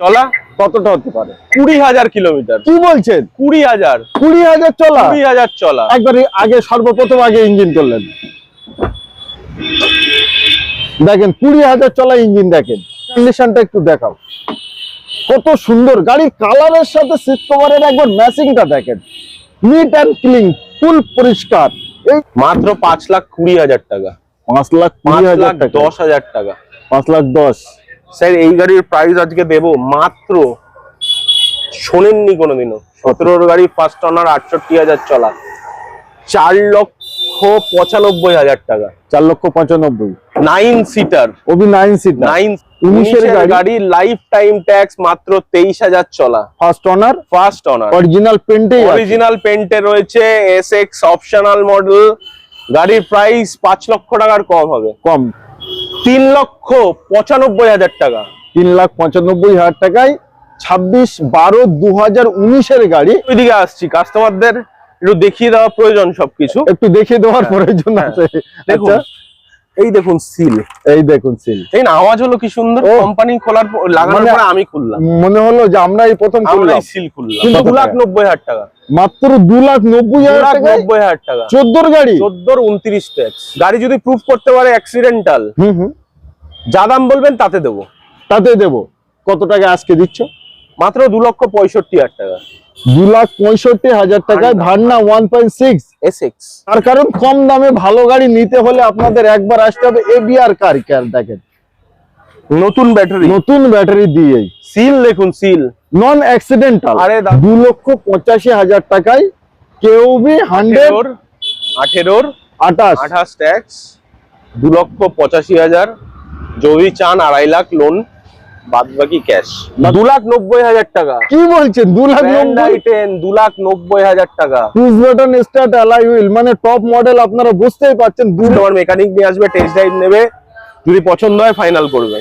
চলা কতটা হতে পারে? কুড়ি হাজার কিলোমিটার। কি বলছেন? কুড়ি হাজার। কুড়ি হাজার চলা? কুড়ি হাজার চলা। একবার আগে সর্বপ্রথম আগে ইঞ্জিন করলেন। দেখেন কুড়ি হাজার চলা ইঞ্জিন দেখেন। কন্ডিশনটা একটু দেখাও। কত সুন্দর। গাড়ির কালারের সাথে সিট কভারের একবার ম্যাচিংটা দেখেন। নিট অ্যান্ড ক্লিন ফুল পরিষ্কার। এই মাত্র পাঁচ লাখ কুড়ি হাজার টাকা। পাঁচ লাখ পাঁচ কুড়ি হাজার টাকা। দশ হাজার টাকা। পাঁচ লাখ দশ। স্যার এই গাড়ির প্রাইস আজকে দেবো মাত্র শোনেননি কোনোদিনও। সতেরোর গাড়ি ফার্স্ট অনার আটষট্টি হাজার চলা। চার লক্ষ পঁচানব্বই হাজার টাকা। চার লক্ষ পঁচানব্বই। Nine seater Obi nine seat nine উনিশের। গাড়ি। লাইফ টাইম ট্যাক্স মাত্র তেইশ হাজার চলা। First owner first owner original পেন্টে original পেন্টে রয়েছে এস এক্স অপশনাল মডেল গাড়ির প্রাইস পাঁচ লক্ষ টাকার কম হবে। কম। তিন লক্ষ পঁচানব্বই হাজার টাকা। তিন লাখ পঁচানব্বই হাজার টাকায় ছাব্বিশ বারো দু হাজার উনিশের গাড়ি। ওইদিকে আসছি কাস্টমারদের একটু দেখিয়ে দেওয়া প্রয়োজন সবকিছু। একটু দেখিয়ে দেওয়ার প্রয়োজন হ্যাঁ। আছে দেখুন আচ্ছা। এই দেখুন সিল এই দেখুন সিল এই না আওয়াজ হলো কি সুন্দর কোম্পানি খোলার লাগানোর মানে- পরে আমি খুললাম। মনে হলো যে আমরা এই প্রথম আমরা সিল খুললাম। কিন্তু দু লাখ টাকা? নব্বই হাজার টাকা। মাত্র দু লাখ নব্বই দু হাজার লাখ টাকায় নব্বই হাজার টাকা। চোদ্দোর গাড়ি? চোদ্দোর উনত্রিশ ট্যাক্স গাড়ি যদি প্রুফ করতে পারে অ্যাক্সিডেন্টাল হুম হুম। যা দাম বলবেন তাতে দেবো। তাতে দেবো। কত টাকা আজকে দিচ্ছ? মাত্র দু লক্ষ পঁয়ষট্টি হাজার টাকা। দু লাখ পঁয়ষট্টি হাজার টাকায় ভান্না one point six. S X তার কারণ কম দামে ভালো গাড়ি নিতে হলে আপনাদের একবার আসতে হবে এ এবিআর কার কেয়ার দেখেন নতুন ব্যাটারি। নতুন ব্যাটারি দিয়েই। সিল দেখুন সিল। নন অ্যাক্সিডেন্টাল। আরে দু লক্ষ পঁচাশি হাজার টাকায় কেউ বি হান্ড্রেড আঠেরোর আঠাশ। আঠাশ ট্যাক্স। দু লক্ষ পঁচাশি হাজার। যদি চান আড়াই লাখ লোন। বাদ বাকি ক্যাশ দু লাখ নব্বই হাজার টাকা। কি বলছেন? দু লাখ দু লাখ নব্বই হাজার টাকা। পুশ স্টার্ট অ্যালাই হুইল মানে টপ মডেল আপনারা বুঝতেই পারছেন দু মেকানিক নিয়ে আসবে টেস্ট ড্রাইভ নেবে যদি পছন্দ হয় ফাইনাল করবে।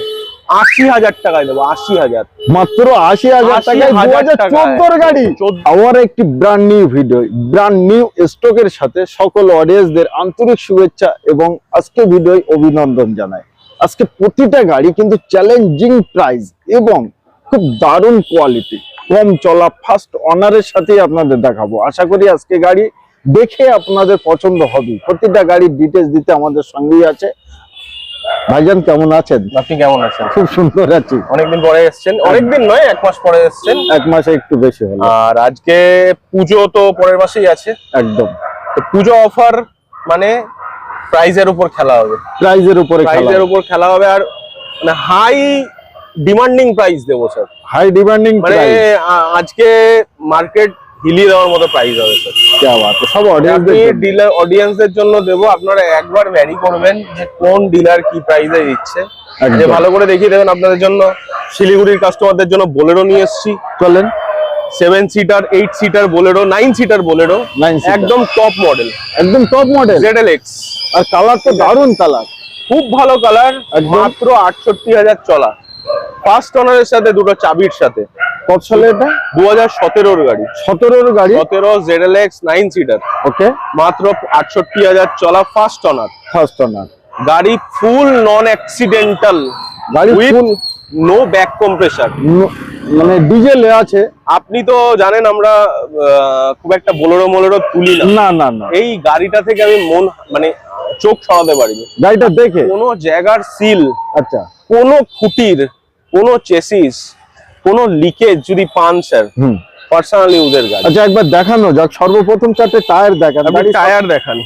আশি হাজার টাকায় দেবো আশি হাজার। মাত্র আশি হাজার টাকায় দু হাজার চোদ্দোর গাড়ি। চোদ্দ- আবার একটি brand new video brand new স্টকের সাথে সকল অডিয়েন্সদের আন্তরিক শুভেচ্ছা এবং আজকে ভিডিও অভিনন্দন জানাই। আজকে প্রতিটা গাড়ি কিন্তু চ্যালেঞ্জিং প্রাইস এবং খুব দারুণ কোয়ালিটি কম চলা ফার্স্ট অনারের সাথেই আপনাদের দেখাবো। আশা করি আজকে গাড়ি দেখে আপনাদের পছন্দ হবে। প্রতিটা গাড়ির ডিটেলস দিতে আমাদের সঙ্গেই আছে। ভাইজান কেমন আছেন? আপনি কেমন আছেন? খুব সুন্দর আছি। অনেকদিন পরে এসছেন। অনেকদিন নয় এক মাস পরে এসছেন। এক মাসে একটু বেশি হলো। আর আজকে পুজো তো পরের মাসেই আছে। একদম। তো পুজো অফার মানে প্রাইজের উপর খেলা হবে। প্রাইজের উপরে প্রাইজের উপর খেলা হবে আর মানে হাই ডিমান্ডিং প্রাইস দেবো স্যার হাই ডিমান্ডিং মানে আজকে মার্কেট হিলিয়ে দেওয়ার মতো প্রাইস হবে স্যার সব মানে ডিলার অডিয়েন্সের জন্য দেবো আপনারা একবার ভ্যারি করবেন কোন ডিলার কি দিচ্ছে। আচ্ছা, ভালো করে দেখিয়ে দেবেন আপনাদের জন্য। শিলিগুড়ির কাস্টমারদের জন্য বোলেরো নিয়ে এসছি। চলেন। Seven seater eight seater Bolero nine seater Bolero একদম টপ মডেল একদম top model Z L X আর কালার তো দারুণ কালার খুব ভালো কালার মাত্র আটষট্টি হাজার চলা। ফার্স্ট অনারের সাথে দুটো চাবির সাথে। কত সালে এটা? দু হাজার সতেরোর গাড়ি। সতেরোর গাড়ি? সতেরো Z L X nine seater okay মাত্র আটষট্টি হাজার চলা ফার্স্ট অনার ফার্স্ট অনার গাড়ি ফুল নন অ্যাক্সিডেন্টাল গাড়ি ফুল নো ব্যাক কম্প্রেসার মানে ডিজেলে আছে। আপনি তো জানেন আমরা খুব একটা বোলেরো মোলেরো তুলি না। না না এই গাড়িটা থেকে আমি মন মানে চোখ সরাতে পারিনি। গাড়িটা দেখে? কোনো জায়গার সিল আচ্ছা। কোনো খুঁটির কোনো চেসিস কোনো লিকেজ যদি পান স্যার পার্সোনাল ইউজের গাড়ি। আচ্ছা একবার দেখানো যাক। সর্বপ্রথম চারটে টায়ার দেখান। টায়ার দেখান।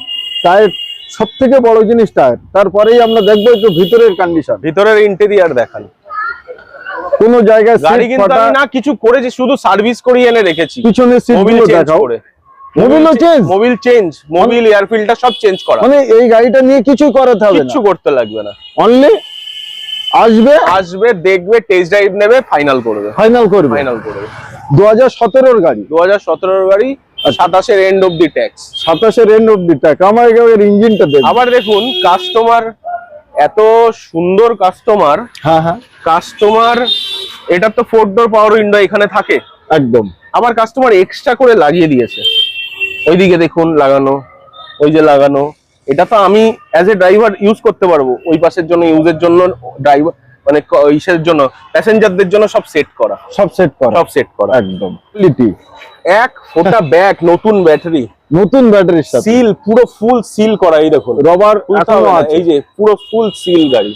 টায়ার সব থেকে বড় জিনিস টায়ার তারপরেই আমরা দেখব একটু ভিতরের কন্ডিশন ভিতরের ইন্টেরিয়ার দেখান। কোনো জায়গায় গাড়ি কিন্তু আমি না কিছু করেছি শুধু সার্ভিস করিয়ে এনে রেখেছি। পিছনে সিট মোবিলগুলো চেঞ্জ দেখাও। করে। মোবিলও change mobil change mobil air filter সব চেঞ্জ করা। মানে এই গাড়িটা নিয়ে কিছুই করাতে হবে না? কিচ্ছু করতে লাগবে না। অনলি আসবে আসবে দেখবে টেস্ট ড্রাইভ নেবে ফাইনাল করবে। ফাইনাল করবে। ফাইনাল করবে। দু হাজার সতেরোর গাড়ি। দু হাজার সতেরোর গাড়ি সাতাশের এন্ড অব দি ট্যাক্স সাতাশের এন্ড অব্দি টাকা আমার এর ইঞ্জিনটা দেবে আবার দেখুন কাস্টমার এত সুন্দর কাস্টমার হ্যাঁ হ্যাঁ। কাস্টমার এটা তো ফোর ডোর পাওয়ার উইন্ডো এখানে থাকে। একদম। আবার কাস্টমার এক্সট্রা করে লাগিয়ে দিয়েছে। ওইদিকে দেখুন লাগানো ওই যে লাগানো। এটা তো আমি অ্যাজ এ ড্রাইভার ইউজ করতে পারব। ওই পাশের জন্য ইউজের জন্য ড্রাইভার মানে ইসের জন্য প্যাসেঞ্জারদের জন্য সব সেট করা। সব সেট করা। সব সেট করা। একদম। কোয়ালিটি এক ফোটা ব্যাগ নতুন ব্যাটারি নতুন ব্যাটারির সাথে। সিল পুরো ফুল সিল করা এই দেখুন। রবার এই যে পুরো ফুল সিল গাড়ি।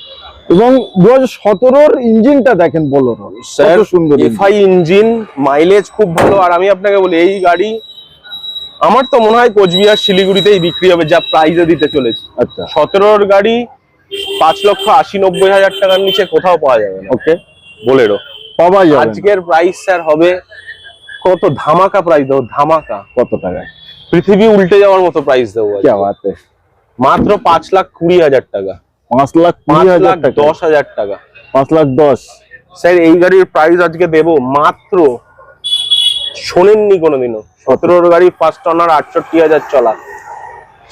এবং দু হাজার সতেরোর ইঞ্জিনটা দেখেন বলোরো স্যার সুন্দর। এফআই ইঞ্জিন মাইলেজ খুব ভালো আর আমি আপনাকে বলি এই গাড়ি আমার তো মনে হয় কোচবিহার শিলিগুড়িতেই বিক্রি হবে যা প্রাইজে দিতে চলেছে। আচ্ছা। সতেরোর গাড়ি পাঁচ লক্ষ আশি নব্বই হাজার টাকার নিচে কোথাও পাওয়া যাবে না। ওকে বোলেরো পাওয়া যাবে আজকের প্রাইস স্যার হবে কত ধামাকা প্রাইস দেবো ধামাকা। কত টাকায়? পৃথিবী উল্টে যাওয়ার মতো প্রাইস দেবো? মাত্র পাঁচ লাখ কুড়ি হাজার টাকা। পাঁচ লাখ কুড়ি হাজার টাকা। দশ হাজার টাকা। পাঁচ লাখ দশ। স্যার এই গাড়ির প্রাইস আজকে দেবো মাত্র শোনেননি কোনোদিনও। সতেরোর গাড়ি ফার্স্ট অনার আটষট্টি হাজার চলা।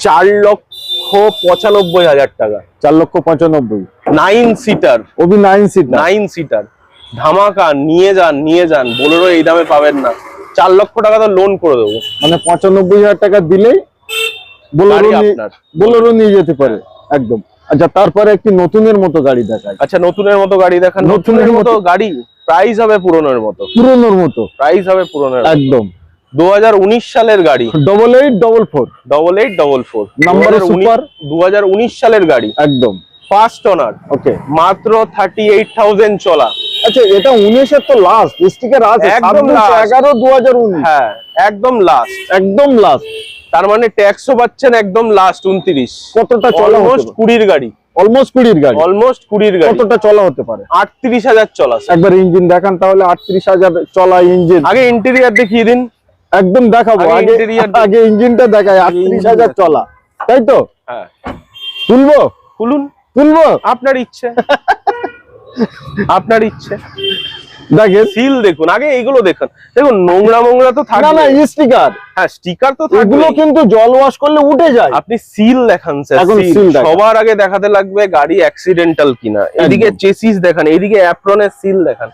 চার লক্ষ পঁচানব্বই হাজার টাকা। চার লক্ষ পঁচানব্বই। Nine seater Obi nine seat nine seater ধামাকা নিয়ে যান নিয়ে যান। বোলেরো এই দামে পাবেন না। চার লক্ষ টাকা তো লোন করে দেবো। মানে পঁচানব্বই হাজার টাকা দিলেই আপনার। বোলেরো নিয়ে যেতে পারে একদম। আচ্ছা তারপরে একটি নতুনের মতো গাড়ি দেখায় আচ্ছা নতুনের মতো গাড়ি দেখান। নতুনের মতো গাড়ি প্রাইস হবে পুরনোর মতো। পুরোনোর মতো। প্রাইস হবে পুরনোর একদম। দু হাজার উনিশ সালের গাড়ি। সালের গাড়ি। একদম। ফার্স্ট ওনার ওকে মাত্র থার্টি এইট থাউজেন্ড চলা। আচ্ছা এটা তো লাস্ট স্টিকার আছে। একদম হ্যাঁ একদম লাস্ট একদম লাস্ট তার মানে ট্যাক্সও পাচ্ছেন একদম লাস্ট উনত্রিশ। কতটা চলা অলমোস্ট কুড়ির গাড়ি। অলমোস্ট কুড়ির গাড়ি। অলমোস্ট কুড়ির গাড়ি। কতটা চলা হতে পারে? আটত্রিশ হাজার চলা একবার ইঞ্জিন দেখান তাহলে আটত্রিশ হাজার চলা ইঞ্জিন আগে ইন্টেরিয়ার দেখিয়ে দিন। একদম দেখাবো। আগে ইঞ্জিনটা দেখায় আটত্রিশ হাজার চলা। তাই তো? হ্যাঁ। তুলবো? খুলুন তুলবো? আপনার ইচ্ছে। আপনার ইচ্ছে। দেখেন। সিল দেখুন আগে এইগুলো দেখুন। দেখুন নোংরা মোংরা তো না না স্টিকার। হ্যাঁ স্টিকার তো এগুলো কিন্তু জল ওয়াশ করলে উঠে যায়। আপনি সিল দেখান স্যার। সবার আগে দেখাতে লাগবে গাড়ি অ্যাক্সিডেন্টাল কিনা। এদিকে চেসিস দেখান এদিকে অ্যাপ্রনের সিল দেখান।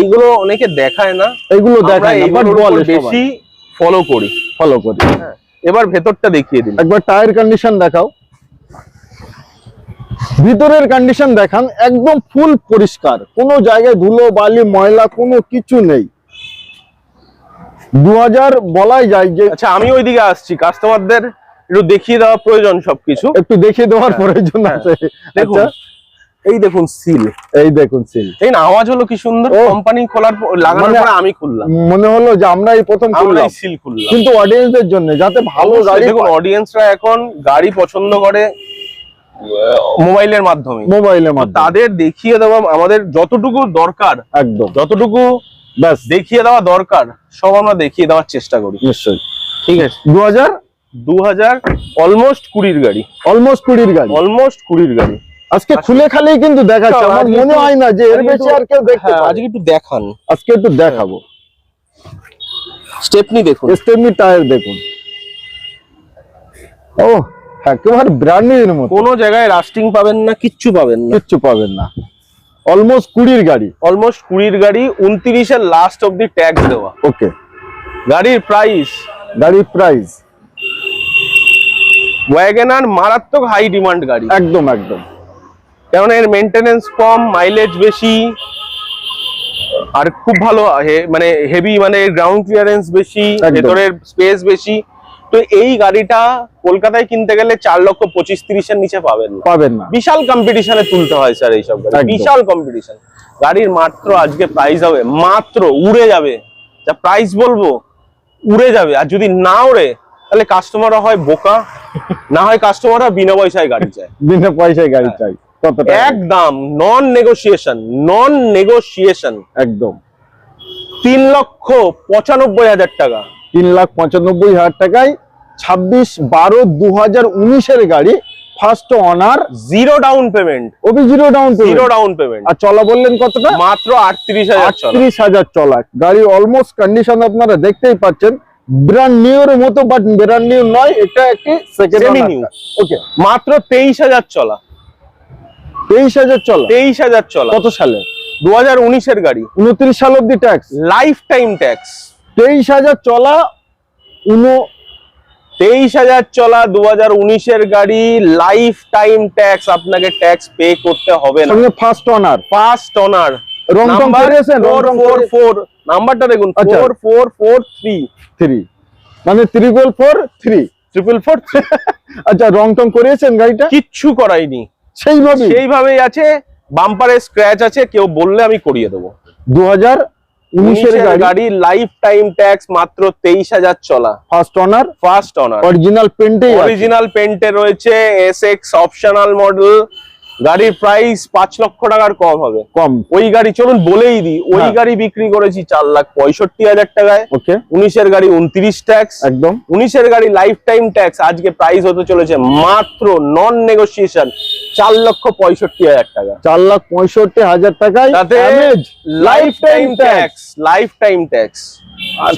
এইগুলো অনেকে দেখায় না। এগুলো দেখায় না বাট বলে বেশি ফলো করি। ফলো করি। হ্যাঁ এবার ভেতরটা দেখিয়ে দিন। একবার টায়ার কন্ডিশন দেখাও। ভিতরের কন্ডিশন দেখান একদম ফুল পরিষ্কার। কোনো জায়গায় ধুলো বালি ময়লা কোনো কিছু নেই। দু হাজার বলাই যায় যে আচ্ছা আমি ওইদিকে আসছি। কাস্টমারদের একটু দেখিয়ে দেওয়া প্রয়োজন সবকিছু। একটু দেখিয়ে দেওয়ার প্রয়োজন হ্যাঁ। আছে। দেখুন আচ্ছা, এই দেখুন সিল এই দেখুন সিল এই না আওয়াজ হলো কি সুন্দর। কোম্পানি খোলার লাগানোর মানে- পরে আমি খুললাম। মনে হলো যে আমরা এই প্রথম আমরা সিল খুললাম। কিন্তু অডিয়েন্সদের জন্য যাতে ভালো গাড়ি দেখুন অডিয়েন্সরা এখন গাড়ি পছন্দ করে মোবাইলের মাধ্যমে। মোবাইলের মাধ্যমে। তাদের দেখিয়ে দেওয়া আমাদের যতটুকু দরকার একদম। যতটুকু ব্যাস। দেখিয়ে দেওয়া দরকার সব আমরা দেখিয়ে দেওয়ার চেষ্টা করি। নিশ্চয়ই। ঠিক আছে। দু হাজার দু হাজার অলমোস্ট কুড়ির গাড়ি। অলমোস্ট কুড়ির গাড়ি। অলমোস্ট কুড়ির গাড়ি। আজকে খুলে খালেই কিন্তু দেখাচ্ছে। আমার মনে হয় না যে এর বেশি আর কেউ দেখতে হ্যাঁ আজকে একটু দেখান। আজকে একটু দেখাবো। স্টেপনি দেখুন। স্টেপনি টায়ার দেখুন। ও একেবারে মতো কোনো জায়গায় রাস্টিং পাবেন না কিচ্ছু পাবেন না। কিচ্ছু পাবেন না। অলমোস্ট কুড়ির গাড়ি। অলমোস্ট কুড়ির গাড়ি উনত্রিশের লাস্ট অব্দি ট্যাক্স দেওয়া। ওকে গাড়ির প্রাইস গাড়ির প্রাইস ওয়াগেনার মারাত্মক হাই ডিমান্ড গাড়ি। একদম একদম। কেননা এর মেনটেনেন্স কম মাইলেজ বেশি আর খুব ভালো মানে হেভি মানে গ্রাউন্ড ক্লিয়ারেন্স বেশি। ভেতরের স্পেস বেশি। তো এই গাড়িটা কলকাতায় কিনতে গেলে চার লক্ষ পঁচিশ তিরিশের নিচে পাবেন না। পাবেন না। বিশাল কম্পিটিশনে তুলতে হয় স্যার এইসব গাড়ি। বিশাল কম্পিটিশন গাড়ির মাত্র আজকে প্রাইস হবে মাত্র উড়ে যাবে। যা প্রাইস বলব উড়ে যাবে। আর যদি না উড়ে তাহলে কাস্টমাররা হয় বোকা না হয় কাস্টমাররা বিনা পয়সায় গাড়ি চায়। বিনা পয়সায় গাড়ি চাই একদম নন নেগোসিয়েশন নন নেগোসিয়েশন একদম। তিন লক্ষ পঁচানব্বই হাজার টাকা। তিন লাখ পঁচানব্বই হাজার টাকায় ছাব্বিশ বারো দু হাজার উনিশের গাড়ি first owner zero down payment Obi zero down zero down payment আর চলা বললেন কতটা? মাত্র আটত্রিশ হাজার আটত্রিশ হাজার চলা। গাড়ি অলমোস্ট কন্ডিশন আপনারা দেখতেই পাচ্ছেন। ব্র্যান্ড নিউ এর মতো বাট ব্র্যান্ড নিউ নয় এটা একটি সেকেন্ড ওকে মাত্র তেইশ হাজার চলা। তেইশ হাজার চলা। তেইশ হাজার চলা। কত সালে? দু হাজার উনিশের গাড়ি। উনত্রিশ সাল অব্দি ট্যাক্স লাইফ টাইম ট্যাক্স তেইশ হাজার চলা তেইশ হাজার চলা দু হাজার উনিশের গাড়ি লাইফ টাইম ট্যাক্স আপনাকে ট্যাক্স পে করতে হবে না। First owner first owner four টং ফোর ফোর নাম্বারটা দেখুন আচ্ছা। Four four four three three মানে triple four three triple four আচ্ছা রং টং করিয়েছেন গাড়িটা? কিচ্ছু করাইনি। সেইভাবে সেইভাবেই আছে বাম্পারে স্ক্র্যাচ আছে কেউ বললে আমি করিয়ে দেবো। দু হাজার উনিশের গাড়ি। গাড়ি লাইফ টাইম ট্যাক্স মাত্র তেইশ হাজার চলা। First owner first owner original পেন্টে original পেন্টে রয়েছে এস এক্স অপশনাল মডেল গাড়ির প্রাইস পাঁচ লক্ষ টাকার কম হবে। কম। ওই গাড়ি চলুন বলেই দিই ওই হ্যাঁ। গাড়ি বিক্রি করেছি চার লাখ পঁয়ষট্টি হাজার টাকায়। ওকে। উনিশের গাড়ি উনত্রিশ ট্যাক্স একদম। উনিশের গাড়ি লাইফ টাইম ট্যাক্স আজকে প্রাইস হতে চলেছে মাত্র নন নেগোসিয়েশন চার লক্ষ পঁয়ষট্টি হাজার টাকা। চার লাখ পঁয়ষট্টি হাজার টাকায় lifetime tax lifetime tax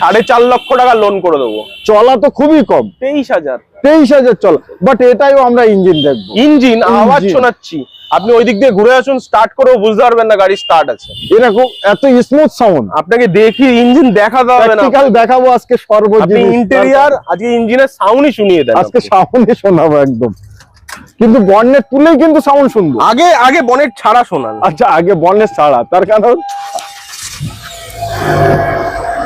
সাড়ে চার লক্ষ টাকা লোন করে দেবো। চলা তো খুবই কম। তেইশ হাজার। তেইশ হাজার চলা। বাট এটাইও আমরা ইঞ্জিন দেখব। ইঞ্জিন আওয়াজ শোনাচ্ছি। আপনি ওই দিক দিয়ে ঘুরে আসুন স্টার্ট করেও বুঝতে পারবেন না গাড়ি স্টার্ট আছে। এরকম এত স্মুথ সাউন্ড আপনাকে দেখি ইঞ্জিন দেখাতে হবে না। প্র্যাকটিক্যাল দেখাবো আজকে আপনি সর্বজিনিস ইন্টেরিয়ার আজকে ইঞ্জিনের সাউন্ডই শুনিয়ে দেন আজকে আপনি। সাউন্ডে শোনাবো একদম। কিন্তু বর্ণের তুলেই কিন্তু সাউন্ড শুনব। আগে আগে বনেট ছাড়া শোনান। আচ্ছা আগে বর্ণের ছাড়া। তার কারণ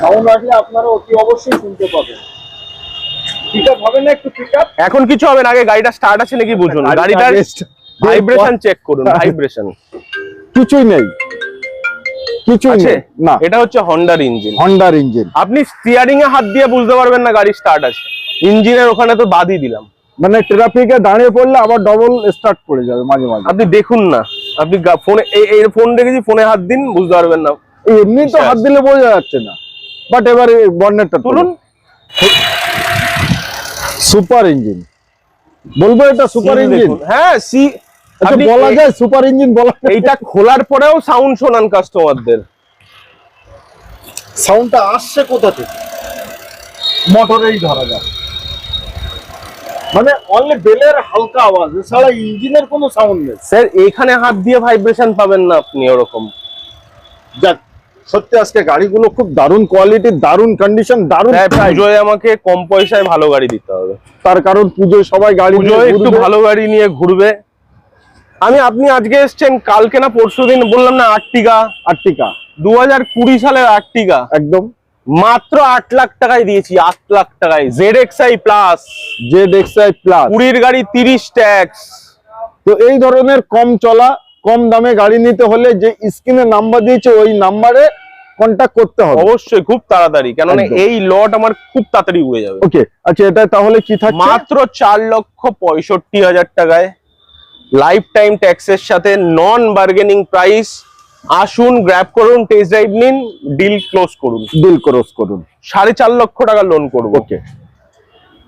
সাউন্ড আসলে আপনারা অতি অবশ্যই শুনতে পাবেন। এখন কিছু হবে না আগে গাড়িটা স্টার্ট আছে নাকি বুঝুন। গাড়িটার ভাইব্রেশন চেক করুন ভাইব্রেশন কিছুই নেই। কিছুই নেই না। এটা হচ্ছে হন্ডার ইঞ্জিন হন্ডার ইঞ্জিন আপনি স্টিয়ারিং এ হাত দিয়ে বুঝতে পারবেন না গাড়ি স্টার্ট আছে। ইঞ্জিনের ওখানে তো বাদই দিলাম। মানে ট্রাফিকে দাঁড়িয়ে পড়লে আবার ডবল স্টার্ট করে যাবে মাঝে মাঝে। আপনি দেখুন না। আপনি ফোনে এই ফোন রেখেছি ফোনে হাত দিন বুঝতে পারবেন না। এমনি তো হাত দিলে বোঝা যাচ্ছে না। বাট এবার বর্ণেরটা তুলুন। Super engine. বলব এটা সুপার ইঞ্জিন? হ্যাঁ সি আচ্ছা আপনি বলা যায় সুপার ইঞ্জিন বলা এইটা খোলার পরেও সাউন্ড শোনান কাস্টমারদের সাউন্ডটা আসছে কোথা থেকে? মোটরেই ধরা যায় মানে অনলি বেলের হালকা আওয়াজ এছাড়া ইঞ্জিনের কোনো সাউন্ড নেই। স্যার এখানে হাত দিয়ে ভাইব্রেশন পাবেন না আপনি ওরকম। যাক সত্যি আজকে গাড়িগুলো খুব দারুণ কোয়ালিটি দারুণ কন্ডিশন দারুণ হ্যাঁ। পুজোয় আমাকে কম পয়সায় ভালো গাড়ি দিতে হবে। তার কারণ পুজোয় সবাই গাড়ি একটু ভালো গাড়ি নিয়ে ঘুরবে। আমি আপনি আজকে এসছেন কালকে না পরশু দিন বললাম না আটটিকা। আর্টিকা দু হাজার কুড়ি সালের আটটিকা। একদম। মাত্র আট লাখ টাকায় দিয়েছি আট লাখ টাকায়। Z XI plus Z XI plus কুড়ির গাড়ি তিরিশ ট্যাক্স। তো এই ধরনের কম চলা কম দামে গাড়ি নিতে হলে যে স্ক্রিনে নাম্বার দিয়েছে ওই নাম্বারে কন্ট্যাক্ট করতে হবে। অবশ্যই খুব তাড়াতাড়ি। কেননা এই লট আমার খুব তাড়াতাড়ি উড়ে যাবে। ওকে আচ্ছা এটা তাহলে কি থাকছে? মাত্র চার লক্ষ পঁয়ষট্টি হাজার টাকায় লাইফ টাইম ট্যাক্সের সাথে নন বার্গেনিং প্রাইস আসুন গ্র্যাব করুন টেস্ট ড্রাইভ নিন ডিল ক্লোজ করুন। ডিল ক্লোজ করুন। সাড়ে চার লক্ষ টাকা লোন করব। ওকে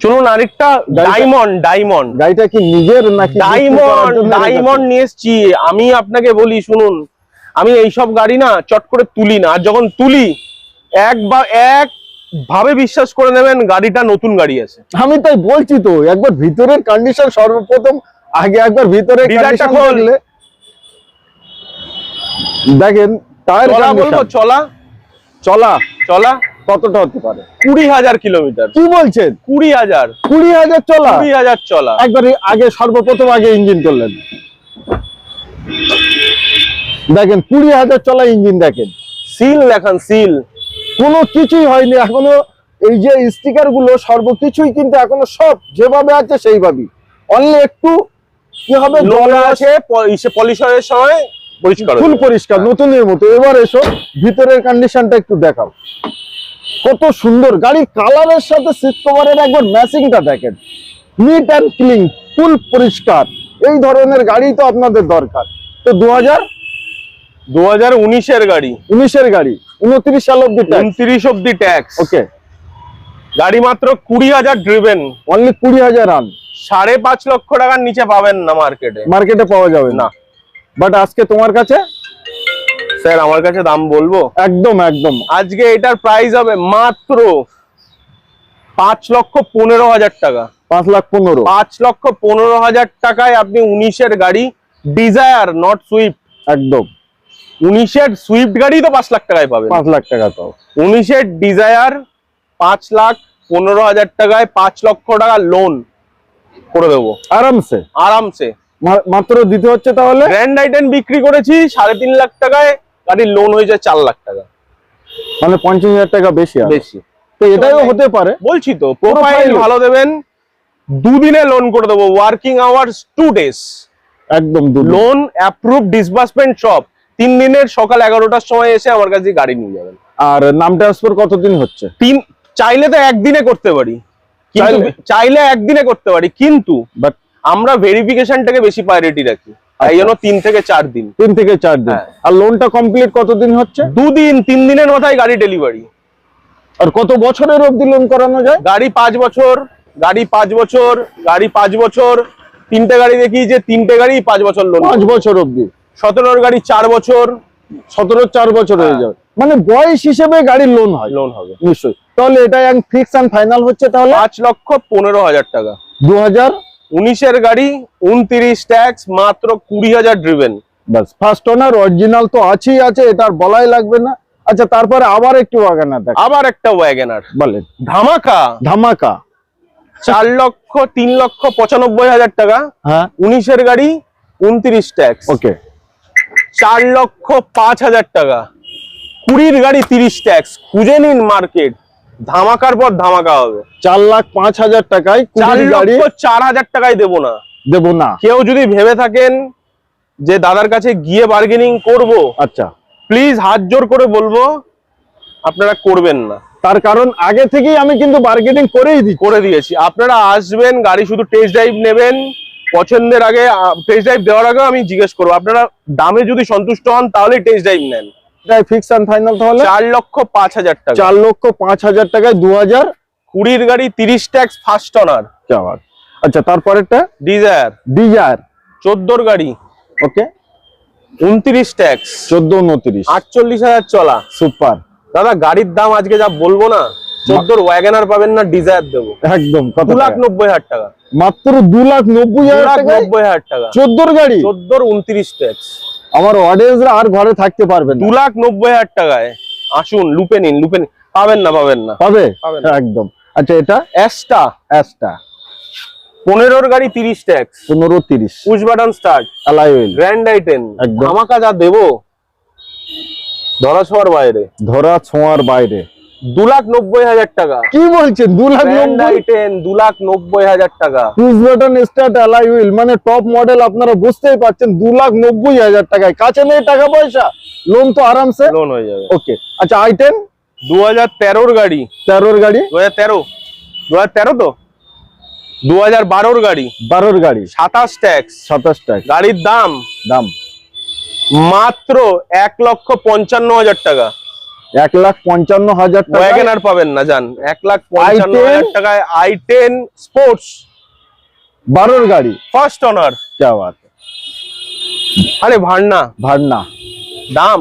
চলুন আরেকটা ডায়মন্ড ডায়মন্ড গাড়িটা কি নিজের নাকি ডায়মন্ড ডায়মন্ড নিয়ে এসছি। আমি আপনাকে বলি শুনুন। আমি এইসব গাড়ি না চট করে তুলি না। আর যখন তুলি এক বা এক ভাবে বিশ্বাস করে নেবেন গাড়িটা নতুন গাড়ি আছে। আমি তাই বলছি তো একবার ভিতরের কন্ডিশন সর্বপ্রথম আগে একবার ভিতরে। দেখেন টায়ার বলব চলা। চলা চলা। কতটা হতে পারে? কুড়ি হাজার কিলোমিটার। কি বলছেন? কুড়ি হাজার। কুড়ি হাজার চলা? কুড়ি হাজার চলা। একবার আগে সর্বপ্রথম আগে ইঞ্জিন করলেন। দেখেন কুড়ি হাজার চলা ইঞ্জিন দেখেন। সিল দেখান সিল। কোনো কিছুই হয়নি এখনও এই যে স্টিকারগুলো সর্বকিছুই কিন্তু এখনও সব যেভাবে আছে সেইভাবেই। অনলি একটু কি হবে? জল আছে পলিশনের সময় পরিষ্কার ফুল পরিষ্কার নতুনের মতো। এবার এসো ভিতরের কন্ডিশনটা একটু দেখাও। কত সুন্দর গাড়ির কালারের সাথে সিট কভারের একবার ম্যাচিংটা দেখেন। নিট অ্যান্ড ক্লিন ফুল পরিষ্কার। এই ধরনের গাড়ি তো আপনাদের দরকার। তো দু হাজার? দু হাজার উনিশের গাড়ি। উনিশের গাড়ি উনত্রিশ সাল অব্দি ট্যাক্স উনত্রিশ অব্দি ট্যাক্স ওকে গাড়ি মাত্র কুড়ি হাজার ড্রিভেন অনলি কুড়ি হাজার রান সাড়ে পাঁচ লক্ষ টাকার নিচে পাবেন না মার্কেটে মার্কেটে পাওয়া যাবে না। বাট আজকে তোমার কাছে স্যার আমার কাছে দাম বলব? একদম একদম। আজকে এটার প্রাইস হবে মাত্র পাঁচ লক্ষ পনেরো হাজার টাকা। পাঁচ লাখ পনেরো। পাঁচ লক্ষ পনেরো হাজার টাকায় আপনি উনিশের গাড়ি ডিজায়ার নট সুইফট একদম। উনিশের সুইফট গাড়ি তো পাঁচ লাখ টাকায় পাবে পাঁচ লাখ টাকা তো। উনিশের ডিজায়ার পাঁচ লাখ পনেরো হাজার টাকায় পাঁচ লক্ষ টাকা লোন করে দেবো। আরামসে। আরামসে। মাত্র দিতে হচ্ছে তাহলে? গ্র্যান্ড আইটেন বিক্রি করেছি সাড়ে তিন লাখ টাকায়। গাড়ির লোন হয়ে যায় চার লাখ টাকা। মানে পঞ্চাশ হাজার টাকা বেশি বেশি। তো এটাও হতে পারে। বলছি তো প্রোফাইল ভালো দেবেন দুদিনে লোন করে দেবো ওয়ার্কিং আওয়ার্স টু ডেজ একদম লোন অ্যাপ্রুভ ডিসবার্সমেন্ট সব। তিন দিনের সকাল এগারোটার সময় এসে আমার কাছে গাড়ি নিয়ে যাবেন। আর নাম ট্রান্সফার কতদিন হচ্ছে? তিন চাইলে তো একদিনে করতে পারি? চাইলে? একদিনে করতে পারি কিন্তু বাট আমরা ভেরিফিকেশনটাকে বেশি প্রায়োরিটি রাখি। তাই জন্য তিন থেকে চার দিন। তিন থেকে চার দিন। হ্যাঁ। আর লোনটা কমপ্লিট কতদিন হচ্ছে? দুদিন তিন দিনের মাথায় গাড়ি ডেলিভারি আর কত বছরের অবধি লোন করানো যায়? গাড়ি পাঁচ বছর গাড়ি পাঁচ বছর গাড়ি পাঁচ বছর। তিনটে গাড়ি দেখি যে তিনটে গাড়ি পাঁচ বছর লোন পাঁচ বছর অবধি। সতেরোর গাড়ি চার বছর। সতেরো চার বছর হয়ে হ্যাঁ। যাবে। মানে বয়স হিসেবে গাড়ির লোন হয়। লোন হবে। নিশ্চয়ই। তাহলে এটা ফিক্স অ্যান্ড ফাইনাল হচ্ছে তাহলে? পাঁচ লক্ষ পনেরো হাজার টাকা। দু হাজার উনিশের গাড়ি উনত্রিশ ট্যাক্স মাত্র কুড়ি হাজার ড্রিভেন বাস ফার্স্ট ওনার অরিজিনাল তো আছেই আছে এটা আর বলাই লাগবে না। আচ্ছা তারপরে আবার একটু ওয়াগানার দেখ। আবার একটা ওয়াগেনার বলেন। ধামাকা। ধামাকা। চার লক্ষ তিন লক্ষ পঁচানব্বই হাজার টাকা। হ্যাঁ। উনিশের গাড়ি উনত্রিশ ট্যাক্স ওকে। চার লক্ষ পাঁচ হাজার টাকা। কুড়ির গাড়ি তিরিশ ট্যাক্স খুঁজে নিন মার্কেট ধামাকার পর ধামাকা হবে। চার লাখ পাঁচ হাজার টাকায় চার হাজার টাকায় দেবো না। দেবো না। কেউ যদি ভেবে থাকেন যে দাদার কাছে গিয়ে বার্গেনিং করব আচ্ছা। প্লিজ হাত জোর করে বলব আপনারা করবেন না। তার কারণ আগে থেকেই আমি কিন্তু বার্গেনিং করেই দিই করে দিয়েছি। আপনারা আসবেন গাড়ি শুধু টেস্ট ড্রাইভ নেবেন। পছন্দের আগে টেস্ট ড্রাইভ দেওয়ার আগে আমি জিজ্ঞেস করব। আপনারা দামে যদি সন্তুষ্ট হন তাহলেই টেস্ট ড্রাইভ নেন। এটাই ফিক্স অ্যান্ড ফাইনাল তাহলে? চার লক্ষ পাঁচ হাজার টাকা। চার লক্ষ পাঁচ হাজার টাকায় দু হাজার। কুড়ির গাড়ি তিরিশ ট্যাক্স ফার্স্ট অনার যাওয়ার আচ্ছা তারপরেরটা? ডিজায়ার ডিজায়ার চোদ্দোর গাড়ি। ওকে। উনত্রিশ ট্যাক্স চোদ্দ উনত্রিশ। আটচল্লিশ হাজার চলা। সুপার দাদা গাড়ির দাম আজকে যা বলব না চোদ্দোর ওয়াগনার পাবেন না ডিজায়ার দেবো। একদম কত দু লাখ নব্বই হাজার টাকা। মাত্র দু লাখ নব্বই হাজার লাখ নব্বই হাজার টাকা। চোদ্দোর গাড়ি? চোদ্দোর উনত্রিশ ট্যাক্স আমার অডিয়েন্সরা আর ঘরে থাকতে পারবে না। দু লাখ নব্বই হাজার টাকায়। আসুন লুপে নিন লুপে নিন। পাবেন না পাবেন না। পাবে। একদম। আচ্ছা এটা? অ্যাস্টা। অ্যাস্টা। পনেরোর গাড়ি তিরিশ ট্যাক্স। পনেরো তিরিশ। Push button start alloy wheel grand I ten. ধামাকা যা দেবো ধরা ছোঁয়ার বাইরে। ধরা ছোঁয়ার বাইরে। দু লাখ নব্বই হাজার টাকা। কি বলছেন? দু লাখ নব্বই দু লাখ নব্বই হাজার টাকা। পুশ স্টার্ট অ্যালাই হুইল মানে টপ মডেল আপনারা বুঝতেই পারছেন দু লাখ নব্বই হাজার টাকায়। কাছে নেই টাকা পয়সা? লোন তো আরামসে? লোন হয়ে যাবে। ওকে আচ্ছা আইটেন দু হাজার তেরোর গাড়ি। তেরোর গাড়ি? দু হাজার তেরো। দু হাজার তেরো তো? দু হাজার বারোর গাড়ি। বারোর গাড়ি। সাতাশ ট্যাক্স সাতাশ টাকা গাড়ির দাম? দাম? মাত্র এক লক্ষ পঞ্চান্ন হাজার টাকা। এক লাখ পঞ্চান্ন হাজার টাকা পাবেন না জান। এক লাখ পঞ্চান্ন হাজার টাকায় আই টেন স্পোর্টস বারোর গাড়ি। ফার্স্ট অনার আরে ভান্না। ভান্না। দাম?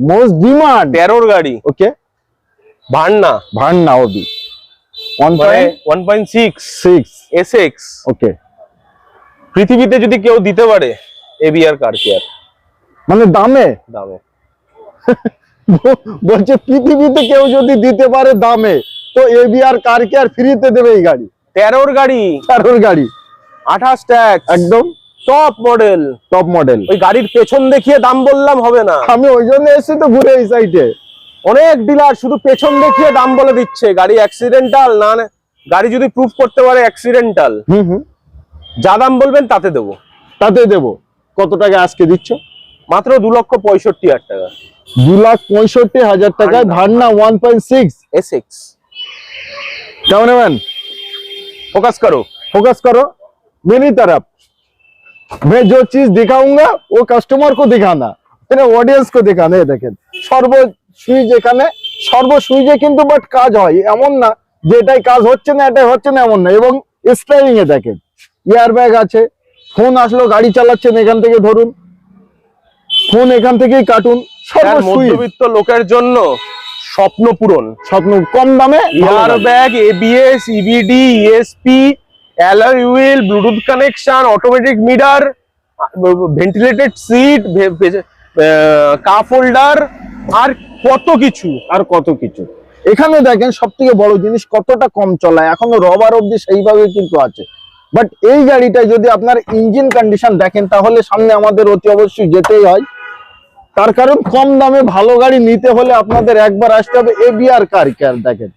মোস্ট ডিমান্ড তেরোর গাড়ি। ওকে। ভাড়না ভাড়না ওবি ওকে। পৃথিবীতে যদি কেউ দিতে পারে এবিআর কার কেয়ার মানে দামে? দামে। বলছে পৃথিবীতে কেউ যদি দিতে পারে দামে তো এবিআর কার কে আর ফ্রিতে দেবে এই গাড়ি। তেরোর গাড়ি? তেরোর গাড়ি। আঠাশ ট্যাক্স একদম। টপ মডেল টপ মডেল ওই গাড়ির পেছন দেখিয়ে দাম বললাম হবে না। আমি ওই জন্য এসেছি তো ঘুরে এই সাইডে অনেক ডিলার শুধু পেছন দেখিয়ে দাম বলে দিচ্ছে গাড়ি অ্যাক্সিডেন্টাল না না- গাড়ি যদি প্রুফ করতে পারে অ্যাক্সিডেন্টাল হুম হুম। যা দাম বলবেন তাতে দেবো। তাতে দেবো। কত টাকা আজকে দিচ্ছ? মাত্র দু লক্ষ পঁয়ষট্টি হাজার টাকা। দু লাখ পঁয়ষট্টি হাজার টাকা ভান্না ওয়ান পয়েন্ট সিক্স। এ সিক্স ক্যামেরাম্যান ফোকাস করো। ফোকাস করো। মেনি तरफ मैं जो চিজ दिखाऊंगा ও कस्टमर को दिखाना মানে অডিয়েন্স কো দেখানো দেখেন। সর্ব সুইজ এখানে সর্ব সুইজে কিন্তু বাট কাজ হয় এমন না যে এটাই কাজ হচ্ছে না এটাই হচ্ছে না এমন না। এবং স্টাইলিং দেখেন ইয়ার ব্যাগ আছে ফোন আসলো গাড়ি চালাচ্ছেন এখান থেকে ধরুন। ফোন এখান থেকেই কাটুন সর্ব আর মধ্যবিত্ত লোকের জন্য স্বপ্ন পূরণ। স্বপ্ন কম দামে দামে। Bag ABS EBD ESP alloy wheel Bluetooth connection automatic meter ventilated seat cup holder আর কত কিছু আর কত কিছু। এখানে দেখেন সব থেকে বড় জিনিস কতটা কম চলায়। এখনও রবার অব্দি সেইভাবে কিন্তু আছে। বাট এই গাড়িটায় যদি আপনার ইঞ্জিন কন্ডিশন দেখেন তাহলে সামনে আমাদের অতি অবশ্যই যেতেই হয়। তার কারণ কম দামে ভালো গাড়ি নিতে হলে আপনাদের একবার আসতে হবে এবিআর কার কেয়ার দেখেন।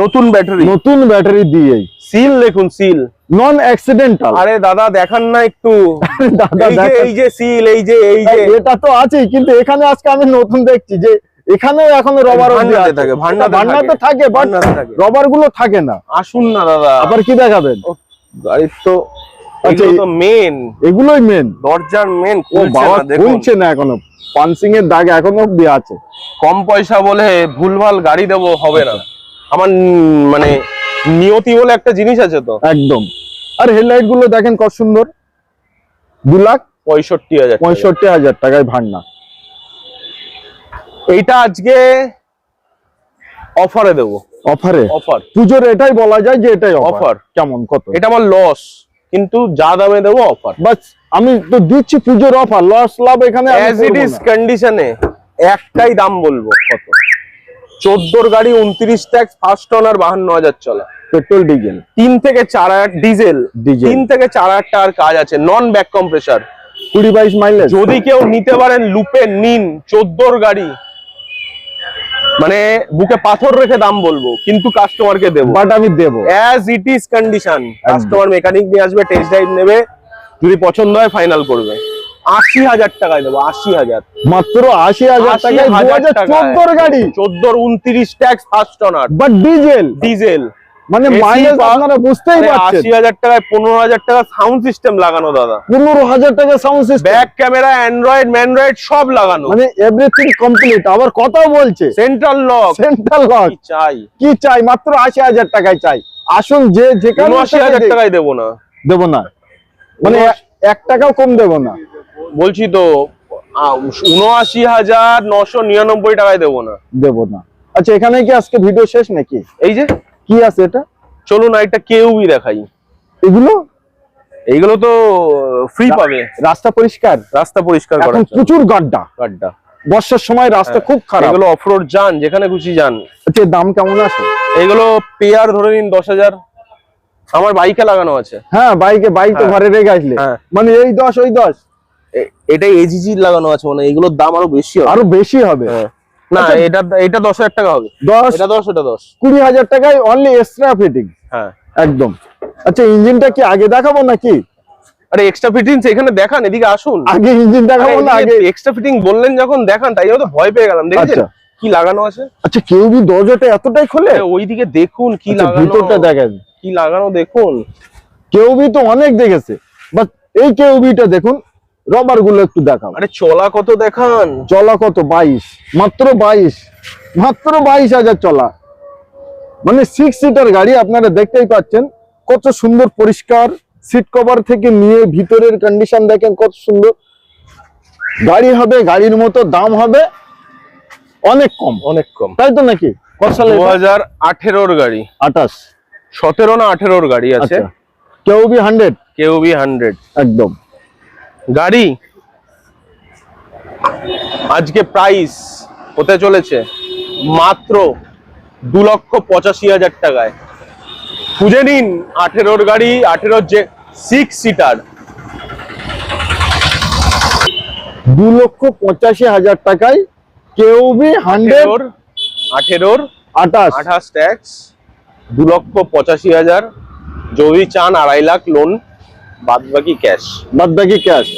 নতুন ব্যাটারি নতুন ব্যাটারি দিয়েই। সিল দেখুন সিল নন অ্যাক্সিডেন্টাল আরে দাদা দেখান না একটু। দাদা এই যে সিল এই যে এই যে এটা তো আছেই কিন্তু এখানে আজকে আমি নতুন দেখছি যে এখানেও এখনও রবার থাকে, ভান্ডাতে ভান্ডাতে থাকে। থাকে বাট থাকে। রবারগুলো থাকে না। আসুন না দাদা। আবার কি দেখাবেন? গাড়ির তো এগুলো তো মেন এগুলোই মেন দরজার মেন খুলছে না এখনও। পানসিং এর দাগ এখনও অব্দি আছে। কম পয়সা বলে ভুলভাল গাড়ি দেবো হবে না। আমার মানে নিয়তি বলে একটা জিনিস আছে তো। একদম। আর হেডলাইটগুলো দেখেন কত সুন্দর। দু লাখ পঁয়ষট্টি হাজার পঁয়ষট্টি হাজার টাকায় এইটা আজকে অফারে দেবো। অফারে অফার পুজোর এটাই বলা যায় যে এটাই অফার কেমন কত? এটা আমার লস কিন্তু যা দামে দেবো অফার বাস আমি তো দিচ্ছি পুজোর অফার লস লাভ এখানে অ্যাজ ইট ইজ কন্ডিশনে একটাই দাম বলব কত? চোদ্দোর গাড়ি উনত্রিশ ট্যাক্স ফার্স্ট ওনার বাহান্ন হাজার চলা। পেট্রোল ডিজেল তিন থেকে চার হাজার ডিজেল ডিজেল তিন থেকে চার হাজার টাকার কাজ আছে নন ব্যাক কম্প্রেসার কুড়ি বাইশ মাইলেজ যদি কেউ নিতে পারেন লুপে নিন চোদ্দোর গাড়ি। মানে বুকে পাথর রেখে দাম বলব কিন্তু কাস্টমার কে দেবো। বাট আমি দেবো। As it is condition customer mechanic নিয়ে আসবে টেস্ট ড্রাইভ নেবে যদি পছন্দ হয় ফাইনাল করবে। আশি হাজার টাকায় দেবো আশি হাজার। মাত্র আশি হাজার টাকায়। চোদ্দোর গাড়ি। চোদ্দোর উনত্রিশ tax first owner but diesel diesel মানে মাইলেজ আপনারা বুঝতেই পারছেন। আশি হাজার টাকায় পনেরো হাজার টাকা সাউন্ড সিস্টেম লাগানো দাদা। পনেরো হাজার টাকা sound system back camera Android ম্যান্ড্রয়েড সব লাগানো। মানে এভরিথিং কমপ্লিট আবার কথাও বলছে। সেন্ট্রাল লক সেন্ট্রাল লক কি চাই? কি চাই? মাত্র আশি হাজার টাকায় চাই। আসুন যে যেখানে উনআশি হাজার টাকায় দেবো না। দেবো না। মানে উনআশি- এ- এক টাকাও কম দেবো না। বলছি তো আহ, উনআশি হাজার নশো নিরানব্বই টাকায় দেবো না। দেবো না। আচ্ছা এখানে কি আজকে ভিডিও শেষ নাকি? এই যে কি আছে এটা? চলুন না একটা কেউই দেখাই। এগুলো? এইগুলো তো ফ্রি পাবে। রাস্তা পরিষ্কার? রাস্তা পরিষ্কার করা প্রচুর গাড্ডা। গাড্ডা। বর্ষার সময় রাস্তা খুব খারাপ। এগুলো অফরোড যান যেখানে খুশি যান। আচ্ছা এর দাম কেমন আছে? এগুলো পেয়ার ধরে নিন দশ হাজার। আমার বাইকে লাগানো আছে। হ্যাঁ বাইকে বাইক তো হ্যাঁ। ঘরে রেখে আসলে। হ্যাঁ। মানে এই দশ ওই দশ। এ- এটাই এজিজি লাগানো আছে মানে এগুলোর দাম আরও বেশি হবে। আরও বেশি হবে। হ্যাঁ। না আচ্ছা। এটা এটা দশ হাজার টাকা হবে। দশ? এটা দশ এটা দশ। কুড়ি হাজার টাকায় অনলি এক্সট্রা ফিটিং হ্যাঁ। একদম। আচ্ছা ইঞ্জিনটা কি আগে দেখাবো নাকি? আরে এক্সট্রা ফিটিংস এখানে দেখান এদিকে আসুন। আগে ইঞ্জিন দেখাবো না? আগে এক্সট্রা ফিটিং বললেন যখন দেখান তাই তো ভয় পেয়ে গেলাম। দেখেছেন? আচ্ছা। কি লাগানো আছে? আচ্ছা কেউ কি দরজাটা এতটাই খোলে? ওইদিকে দেখুন কি আচ্ছা, লাগানো। ভিতরটা দেখেন। কি লাগানো দেখুন। কেউ বি তো অনেক দেখেছে। বাট এই কেউ বিটা দেখুন। রবারগুলো একটু দেখাও। আরে চলা কত দেখান? চলা কত? বাইশ। মাত্র বাইশ। মাত্র বাইশ হাজার চলা। মানে সিক্স সিটার গাড়ি আপনারা দেখতেই পাচ্ছেন কত সুন্দর পরিষ্কার। সিট কভার থেকে নিয়ে ভিতরের কন্ডিশন দেখেন কত সুন্দর। গাড়ি হবে গাড়ির মতো দাম হবে। অনেক কম। অনেক কম। তাই তো নাকি? কত সালে দু হাজার আঠেরোর গাড়ি। আঠাশ। সতেরো না আঠেরোর গাড়ি আছে। আচ্ছা। K U V hundred K U V hundred একদম। গাড়ি? আজকে প্রাইস হতে চলেছে মাত্র দু লক্ষ পঁচাশি হাজার টাকায়। খুঁজে নিন আঠেরোর গাড়ি আঠেরোর যে সিক্স সিটার দু লক্ষ পঁচাশি হাজার টাকায় কেউ বি হান্ড্রেড আঠেরোর আঠেরোর আঠাশ। আঠাশ ট্যাক্স দু লক্ষ পঁচাশি হাজার। যদি চান আড়াই লাখ লোন বাদ বাকি ক্যাশ বাদ বাকি ক্যাশ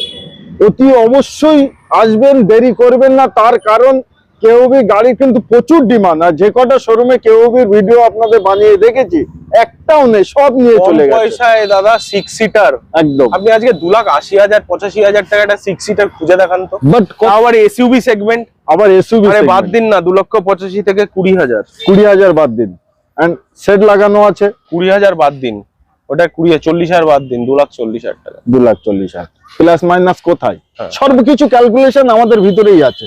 অতি অবশ্যই আসবেন দেরি করবেন না তার কারণ কেউবি গাড়ি কিন্তু প্রচুর ডিমান্ড আর যে কটা শোরুমে কেউবির ভিডিও আপনাদের বানিয়ে দেখেছি একটাও নেই সব নিয়ে চলে গেছে। পয়সায় দাদা সিক্স সিটার একদম। আপনি আজকে দু লাখ আশি হাজার পঁচাশি হাজার টাকা একটা সিক্স সিটার খুঁজে দেখান তো। বাট আবার এসইউবি সেগমেন্ট আবার এসইউভি আরে বাদ দিন না দু লক্ষ পঁচাশি থেকে কুড়ি হাজার। কুড়ি হাজার বাদ দিন। এন্ড সেট লাগানো আছে। কুড়ি হাজার বাদ দিন। ওটা কুড়ি চল্লিশ হাজার বাদ দিন দু লাখ চল্লিশ হাজার টাকা। দু লাখ চল্লিশ হাজার। প্লাস মাইনাস কোথায়? সবকিছু সর্বকিছু ক্যালকুলেশন আমাদের ভিতরেই আছে।